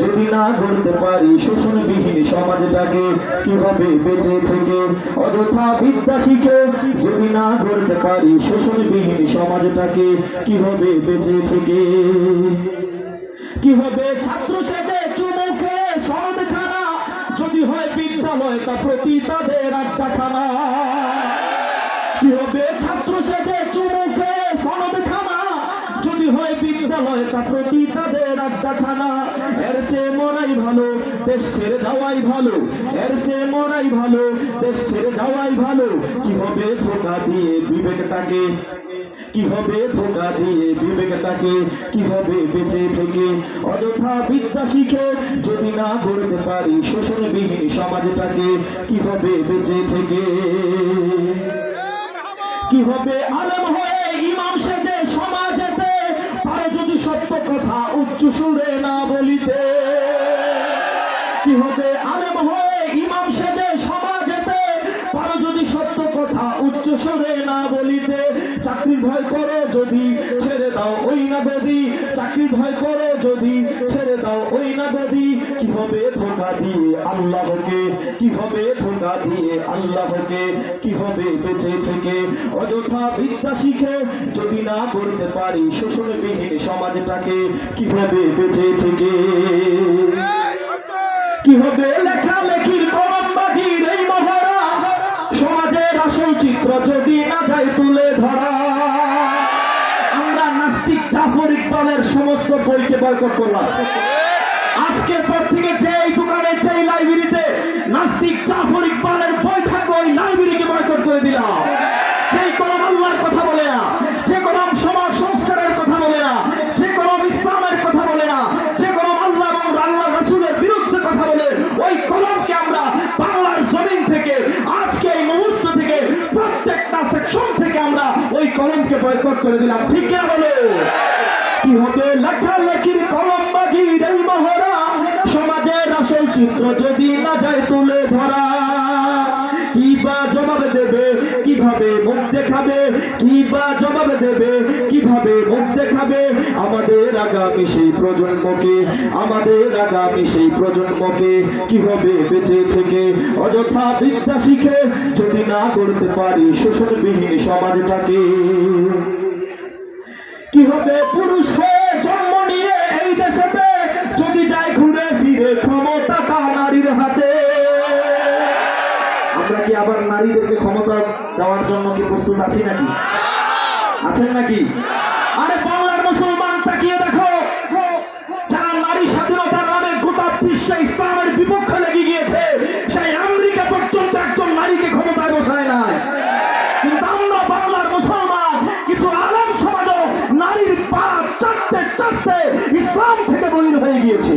যদি না করতে পারি, শোষণবিহীন সমাজটাকে কীভাবে বেঁচে থেকে? অযথা বিদ্যা শিখে যদি না করতে পারি, শোষণবিহীন সমাজটাকে কীভাবে বেঁচে থেকে? কি হবে ছাত্র সেজে চুমুকে সনদ খানা যদি হয় বিদ্যালয়টা প্রতি তাদের আড্ডা খানা কি হবে প্রতি তাদের আড্ডা খানা এর চেয়ে মরাই ভালো দেশ ছেড়ে যাওয়াই ভালো এর চেয়ে মরাই ভালো দেশ ছেড়ে যাওয়াই ভালো। কি হবে ধোকা দিয়ে বিবেকটাকে? কি হবে ধোকা দিয়ে বিবেকটাকে? কি হবে বেঁচে থেকে? অযথা বিদ্যা শিখে যদি না গড়তে পারি শোষণবিহীন সমাজটাকে কি হবে বেঁচে থেকে? কি হবে আলেম হয়ে ইমাম সেজে যদি সত্য কথা উচ্চ সুরে না বলিতে। কি হবে আলেম হয়ে ইমাম সেজে সমাজেতে? পারো যদি সত্য কথা উচ্চ সুরে না বলিতে। চাকরি ভয় করো যদি ছেড়ে দাও ওই না যদি। চাকরি ভয় করো যদি দাও ওই না গদি কি হবে ধোকা দিয়ে আল্লাহকে কি হবে ধোকা দিয়ে আল্লাহকে কি হবে বেঁচে থেকে? অযথা বিদ্যা শিখে যদি না করতে পারি সমাজটাকে, কীভাবে বেঁচে থেকে? কি হবে লেখালেখির কলমবাজির এই মহড়া? সমাজের আসল চিত্র যদি না যায় তুলে ধরা জাফর সমস্ত বইকে বয়কট করলাম। আজকের পর থেকে যেই দোকানে, যেই লাইব্রেরিতে নাস্তিক জাফর ইকবালের বই থাকবে, ওই লাইব্রেরিকে বয়কট করে দিলাম। যে যে ইসলামের কথা বলে না, যে আল্লাহ কথা বলে, ওই কলমকে আমরা বাংলার থেকে থেকে, প্রত্যেকটা থেকে আমরা ওই কলমকে বয়কট করে দিলাম। ঠিক না বলে? কি হবে? লেখালেখির কলম বাজির এই মহড়া। সমাজের আসল চিত্র যদি না যায় তুলে ধরা, কি বা জবাব দেবে? কীভাবে মুখ দেখাবে? কি বা জবাব দেবে? কীভাবে মুখ দেখাবে? আমাদের আগামী সেই প্রজন্মকে, আমাদের আগামী সেই প্রজন্মকে কীভাবে বেঁচে থেকে? অযথা বিদ্যা শিখে যদি না করতে পারি শোষণবিহীন সমাজটাকে। কি হবে? পুরুষ হয়ে জন্ম নিয়ে এই দেশেতে যদি যায় ঘুরে ফিরে ক্ষমতাটা নারীর হাতে। আমরা কি আবার নারীদেরকে ক্ষমতা দেওয়ার জন্য কি প্রস্তুত আছি নাকি? আছেন নাকি? আরে বাংলার মুসলমান, তাকিয়ে দেখো। যারা নারী স্বাধীনতার নামে গোটা বিশ্বে ইসলামের বিপক্ষে থেকে বহির হয়ে গিয়েছে।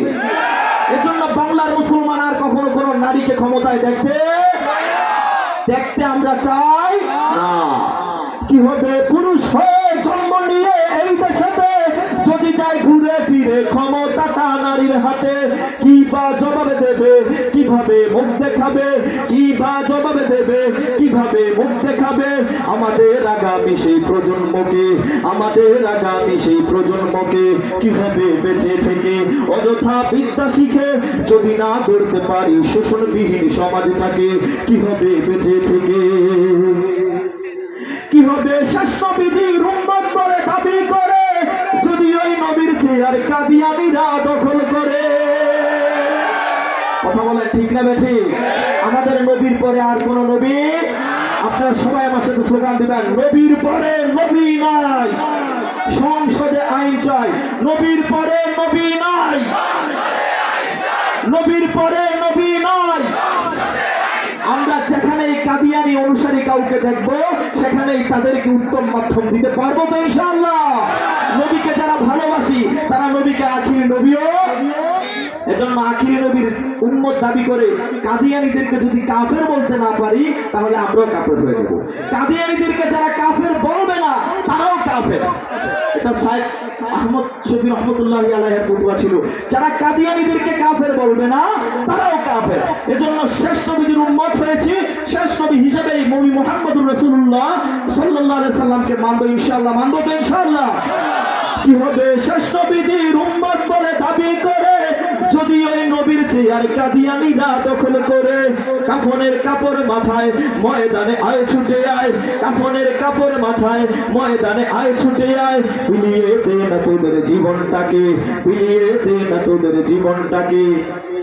এজন্য বাংলার মুসলমান আর কখনো কোনো নারীকে ক্ষমতায় দেখতে দেখতে আমরা চাই না। কি হবে? পুরুষ হয়ে জন্ম নিয়ে এই দেশেতে যদি যায় ঘুরে ফিরে ক্ষমতাটা নারীর হাতে। কি বা জবাব দেবে? কীভাবে মুখ দেখাবে? কি বা জবাব দেবে? কীভাবে মুখ দেখাবে? আমাদের আগামী সেই প্রজন্মকে, আমাদের আগামী সেই প্রজন্মকে কীভাবে বেঁচে থেকে অযথা বিদ্যা শিখে যদি না করতে পারি শোষণবিহীন সমাজটাকে কীভাবে বেঁচে থেকে? কি হবে শাস্ত্রবিধি রুম্মত বলে দাবি করে? চেয়ার কাদিয়ানিরা দখল করে। কথা বলেন ঠিক না বেশি আমাদের নবীর পরে আর কোন নবী? আপনারা সবাই আমার সাথে স্লোগান দিবেন, নবীর পরে নবী নাই, সংসদে আইন চাই। নবীর পরে নবী নাই, নবীর পরে নবী নাই। আমরা যেখানেই কাদিয়ানি অনুসারী কাউকে দেখব, সেখানেই তাদেরকে উত্তম মাধ্যম দিতে পারব তো ইনশাআল্লাহ। আখিরি নবীর উম্মত দাবি করে কাদিয়ানিদেরকে যদি কাফের বলতে না পারি, তাহলে আমরাও কাফের হয়ে যাব। কাদিয়ানিদেরকে যারা কাফের বলবে না, তারাও কাফের। এটা সাহেব আহমদ শফি রহমতুল্লাহ আলাইহের ফতুয়া ছিল। যারা কাদিয়ানিদেরকে কাফের বলবে না, তারাও কাফের। এজন্য শেষ নবীদের উম্মত হয়েছে। শেষ নবী হিসেবে এই নবী মোহাম্মদুর রাসূলুল্লাহ সাল্লাল্লাহু আলাইহি সাল্লামকে মানবো, ইনশাআল্লাহ, মানবো তো ইনশাআল্লাহ। কি হবে? শেষ নবীদের উম্মত চেয়ার কাদিয়ানিরা দখল করে, কাফনের কাপড় মাথায় ময়দানে আয় ছুটে আয়, কাফনের কাপড় মাথায় ময়দানে আয় ছুটে আয়, বিলিয়ে দে না তোদের জীবনটাকে, বিলিয়ে দে না তোদের জীবনটাকে।